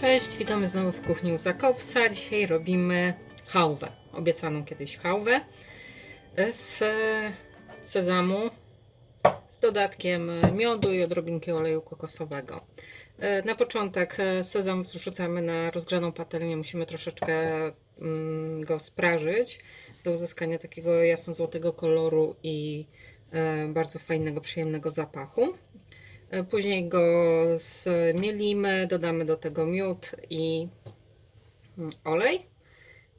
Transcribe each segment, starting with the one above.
Cześć, witamy znowu w kuchni u Zakopca. Dzisiaj robimy chałwę, obiecaną kiedyś chałwę z sezamu z dodatkiem miodu i odrobinki oleju kokosowego. E, Na początek e, sezam wrzucamy na rozgraną patelnię, musimy troszeczkę mm, go sprażyć do uzyskania takiego jasno-złotego koloru i e, bardzo fajnego, przyjemnego zapachu. Później go zmielimy, dodamy do tego miód i mm, olej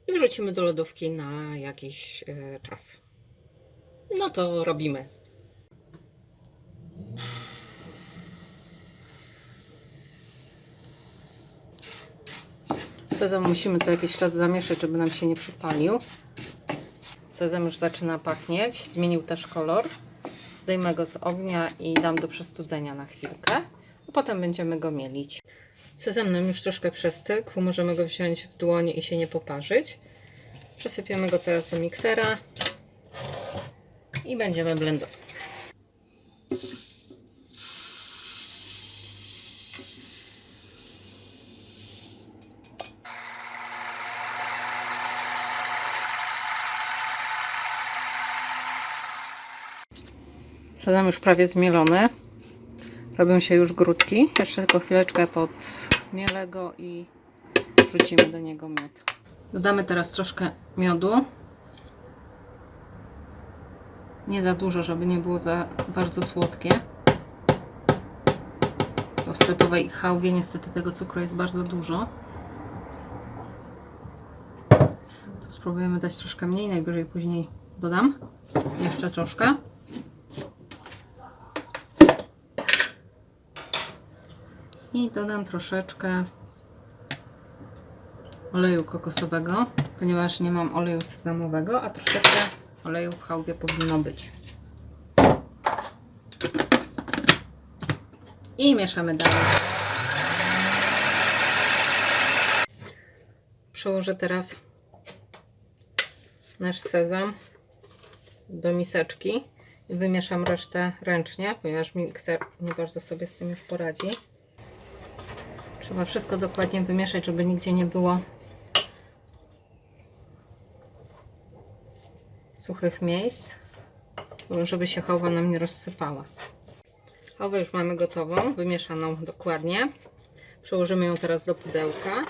i wrzucimy do lodówki na jakiś e, czas. No to robimy. Sezam musimy to jakiś czas zamieszać, żeby nam się nie przypalił. Sezam już zaczyna pachnieć, zmienił też kolor. Zdejmę go z ognia i dam do przestudzenia na chwilkę, a potem będziemy go mielić. Sezam nam już troszkę przestygł, możemy go wziąć w dłoń i się nie poparzyć. Przesypiemy go teraz do miksera i będziemy blendować. Sezam już prawie zmielony. Robią się już grudki. Jeszcze tylko chwileczkę podmielę go i wrzucimy do niego miód. Dodamy teraz troszkę miodu. Nie za dużo, żeby nie było za bardzo słodkie. W sklepowej chałwie niestety tego cukru jest bardzo dużo. Tu spróbujemy dać troszkę mniej, najwyżej później dodam. Jeszcze troszkę. I dodam troszeczkę oleju kokosowego, ponieważ nie mam oleju sezamowego, a troszeczkę oleju w chałwie powinno być. I mieszamy dalej. Przełożę teraz nasz sezam do miseczki i wymieszam resztę ręcznie, ponieważ mikser nie bardzo sobie z tym już poradzi. Trzeba wszystko dokładnie wymieszać, żeby nigdzie nie było suchych miejsc, żeby się chałwa nam nie rozsypała. Chałwę już mamy gotową, wymieszaną dokładnie. Przełożymy ją teraz do pudełka.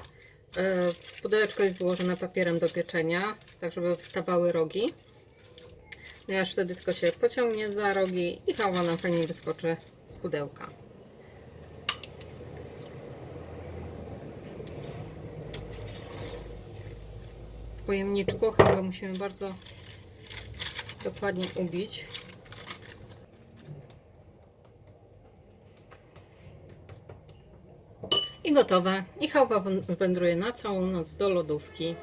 E, Pudełeczko jest wyłożone papierem do pieczenia, tak żeby wstawały rogi. Ponieważ wtedy tylko się pociągnie za rogi i chałwa nam fajnie wyskoczy z pudełka. Pojemniczku. Chyba musimy bardzo dokładnie ubić. I gotowe. I chałwa wędruje na całą noc do lodówki.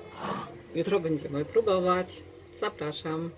Jutro będziemy próbować. Zapraszam.